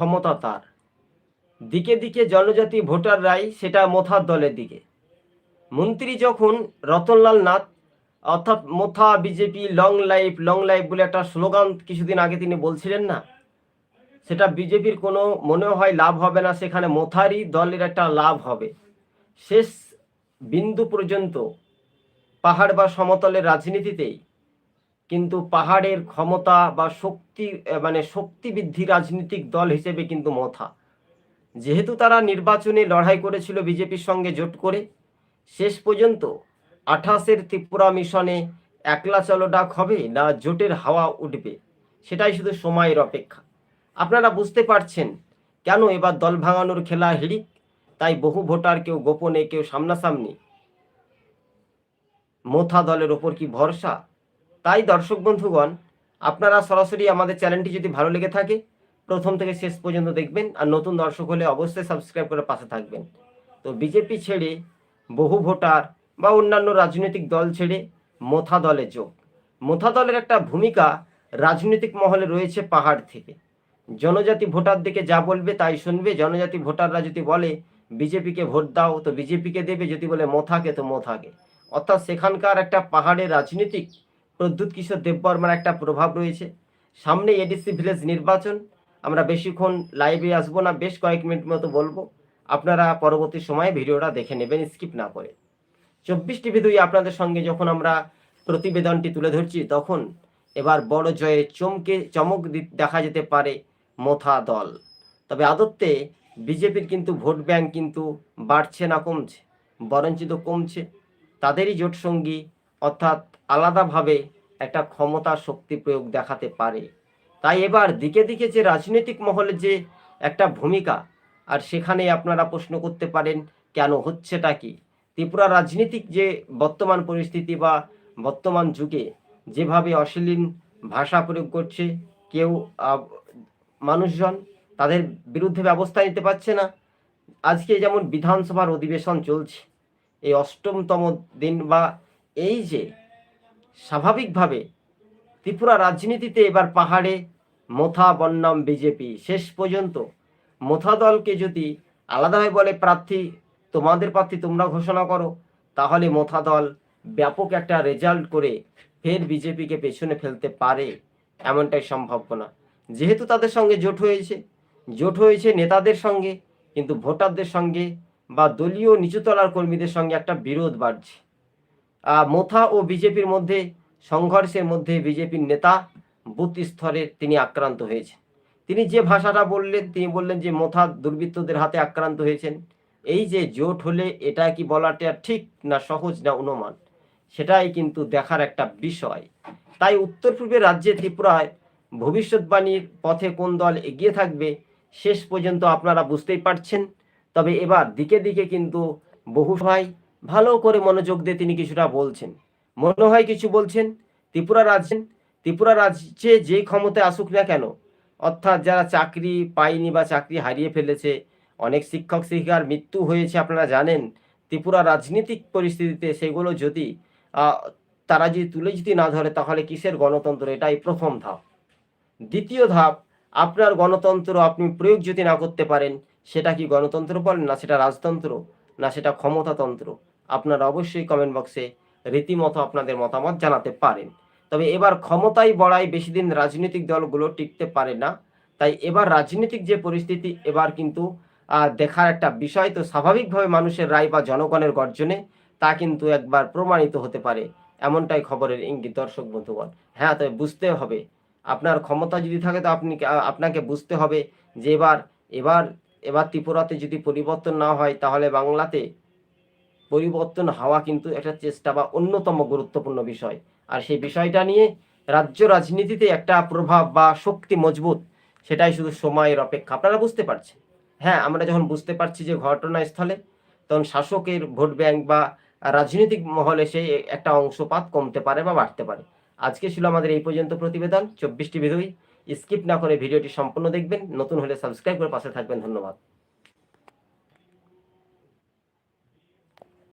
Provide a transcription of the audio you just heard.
ক্ষমতা তার। দিকে দিকে জনজাতি ভোটাররাই সেটা মোথার দলের দিকে। মন্ত্রী যখন রতনলাল নাথ, অর্থাৎ Motha BJP long life long life বলে একটা স্লোগান কিছুদিন আগে তিনি বলছিলেন না, সেটা বিজেপির কোনো মনে হয় লাভ হবে না, সেখানে মোথারই দলের একটা লাভ হবে। শেষ বিন্দু পর্যন্ত পাহাড় বা সমতলের রাজনীতিতেই কিন্তু পাহাড়ের ক্ষমতা বা শক্তি মানে শক্তি বৃদ্ধি রাজনৈতিক দল হিসেবে কিন্তু মথা। যেহেতু তারা নির্বাচনে লড়াই করেছিল বিজেপির সঙ্গে জোট করে, শেষ পর্যন্ত আঠাশের ত্রিপুরা মিশনে একলা চলো ডাক হবে না জোটের হাওয়া উঠবে, সেটাই শুধু সময়ের অপেক্ষা। আপনারা বুঝতে পারছেন কেন এবার দল ভাঙানোর খেলা হিড়িক, তাই বহু ভোটার কেউ গোপনে, কেউ সামনাসামনি। মোথা দলের ওপর কি ভরসা? তাই দর্শক বন্ধুগণ, আপনারা সরাসরি আমাদের চ্যানেলটি যদি ভালো লেগে থাকে, প্রথম থেকে শেষ পর্যন্ত দেখবেন আর নতুন দর্শক হলে অবশ্যই সাবস্ক্রাইব করে পাশে থাকবেন। তো বিজেপি ছেড়ে বহু ভোটার বা অন্যান্য রাজনৈতিক দল ছেড়ে মোথা দলে যোগ। মোথা দলের একটা ভূমিকা রাজনৈতিক মহলে রয়েছে পাহাড় থেকে। জনজাতি ভোটার দিকে যা বলবে তাই শুনবে। জনজাতি ভোটাররা যদি বলে, বিজেপিকে ভোট দাও তো বিজেপিকে দেবে, যদি বলে মোথাকে তো মোথাকে। অর্থাৎ সেখানকার একটা পাহাড়ের রাজনীতিক প্রদ্যুৎ কিশোর দেববর্মার একটা প্রভাব রয়েছে? সামনে এডিসি ভিলেজ নির্বাচন। আমরা বেশিক্ষণ লাইভে আসব না, বেশ কয়েক মিনিট মতো বলব। আপনারা পরবর্তী সময়ে ভিডিওটা দেখে নেবেন স্কিপ না করে। চব্বিশ টিভি দুই আপনাদের সঙ্গে যখন আমরা প্রতিবেদনটি তুলে ধরছি, তখন এবার বড় জয়ে চমকে, চমক দেখা যেতে পারে মোথা দল। তবে আদত্তে বিজেপির কিন্তু ভোট ব্যাংক কিন্তু বাড়ছে না, কমছে, বরঞ্চিত কমছে। তাদেরই জোট সঙ্গী অর্থাৎ আলাদাভাবে একটা ক্ষমতা শক্তি প্রয়োগ দেখাতে পারে। তাই এবার দিকে দিকে যে রাজনৈতিক মহলে যে একটা ভূমিকা, আর সেখানে আপনারা প্রশ্ন করতে পারেন, কেন হচ্ছেটা কি? ত্রিপুরা রাজনীতিক যে বর্তমান পরিস্থিতি বা বর্তমান যুগে যেভাবে অশ্লীল ভাষা প্রয়োগ করছে, কেউ মানুষজন তাদের বিরুদ্ধে ব্যবস্থা নিতে পারছে না। আজকে যেমন বিধানসভার অধিবেশন চলছে, এই অষ্টমতম দিন বা এই যে স্বাভাবিকভাবে ত্রিপুরা রাজনীতিতে এবার পাহাড়ে মোথা বন্যাম বিজেপি, শেষ পর্যন্ত মোথা দলকে যদি আলাদাভাবে বলে প্রার্থী, তোমাদের প্রার্থী তোমরা ঘোষণা করো, তাহলে মোথা দল ব্যাপক একটা রেজাল্ট করে ফের বিজেপিকে পেছনে ফেলতে পারে এমনটাই সম্ভাবনা যেহেতু তাদের সঙ্গে জোট হয়েছে জোট হয়েছে নেতাদের সঙ্গে, কিন্তু ভোটারদের সঙ্গে বা দলীয় নিচুতলার কর্মীদের সঙ্গে একটা বিরোধ বাড়ছে। মোথা ও বিজেপির মধ্যে, সংঘর্ষের মধ্যে বিজেপির নেতা বুথ স্তরে তিনি আক্রান্ত হয়েছেন। তিনি যে ভাষাটা বললেন, তিনি বললেন যে মোথা দুর্বৃত্তদের হাতে আক্রান্ত হয়েছেন। এই যে জোট হলে এটা কি বলাটা ঠিক না সহজ না অনুমান? সেটাই কিন্তু দেখার একটা বিষয়। তাই উত্তর পূর্বের রাজ্যে ত্রিপুরায় ভবিষ্যৎবাণীর পথে কোন দল এগিয়ে থাকবে, শেষ পর্যন্ত আপনারা বুঝতেই পারছেন। তবে এবার দিকে দিকে কিন্তু বহু ভাই ভালো করে মনোযোগ দিয়ে তিনি কিছুটা বলছেন। মনে হয় কিছু বলছেন? ত্রিপুরা রাজ্যে ত্রিপুরা রাজ্যে যেই ক্ষমতায় আসুক না কেন, অর্থাৎ যারা চাকরি পায়নি বা চাকরি হারিয়ে ফেলেছে, অনেক শিক্ষক শিক্ষিকার মৃত্যু হয়েছে আপনারা জানেন, ত্রিপুরা রাজনীতিক পরিস্থিতিতে সেগুলো যদি তারা যদি তুলে যদি না ধরে, তাহলে কিসের গণতন্ত্র? এটাই প্রথম ধাপ। দ্বিতীয় ধাপ, আপনার গণতন্ত্র আপনি প্রয়োগ যদি না করতে পারেন, সেটা কি গণতন্ত্র বলেন না সেটা রাজতন্ত্র, না সেটা ক্ষমতাতন্ত্র? আপনারা অবশ্যই কমেন্ট বক্সে রীতিমতো আপনাদের মতামত জানাতে পারেন। তবে এবার ক্ষমতায় বড়াই বেশি দিন রাজনৈতিক দলগুলো টিকতে পারে না। তাই এবার রাজনৈতিক যে পরিস্থিতি, এবার কিন্তু দেখার একটা বিষয় তো স্বাভাবিকভাবে মানুষের রায় বা জনগণের গর্জনে তা কিন্তু একবার প্রমাণিত হতে পারে। এমনটাই খবরের ইঙ্গিত, দর্শক বন্ধুগণ। হ্যাঁ তবে বুঝতে হবে, আপনার ক্ষমতা যদি থাকে তো আপনি আপনাকে বুঝতে হবে যে এবার এবার এবার ত্রিপুরাতে যদি পরিবর্তন না হয় তাহলে বাংলাতে পরিবর্তন হওয়া কিন্তু একটা চেষ্টা বা অন্যতম গুরুত্বপূর্ণ বিষয়। আর সেই বিষয়টা নিয়ে রাজ্য রাজনীতিতে একটা প্রভাব বা শক্তি মজবুত, সেটাই শুধু সময়ের অপেক্ষা। আপনারা বুঝতে পারছেন? হ্যাঁ আমরা যখন বুঝতে পারছি যে ঘটনাস্থলে, তখন শাসকের ভোট ব্যাংক বা রাজনৈতিক মহলে সেই একটা অংশপাত কমতে পারে বা বাড়তে পারে। আজকে ছিল আমাদের এই পর্যন্ত প্রতিবেদন। চব্বিশটি বিধুই। স্কিপ না করে ভিডিওটি সম্পূর্ণ দেখবেন। নতুন হলে সাবস্ক্রাইব করে পাশে থাকবেন। ধন্যবাদ।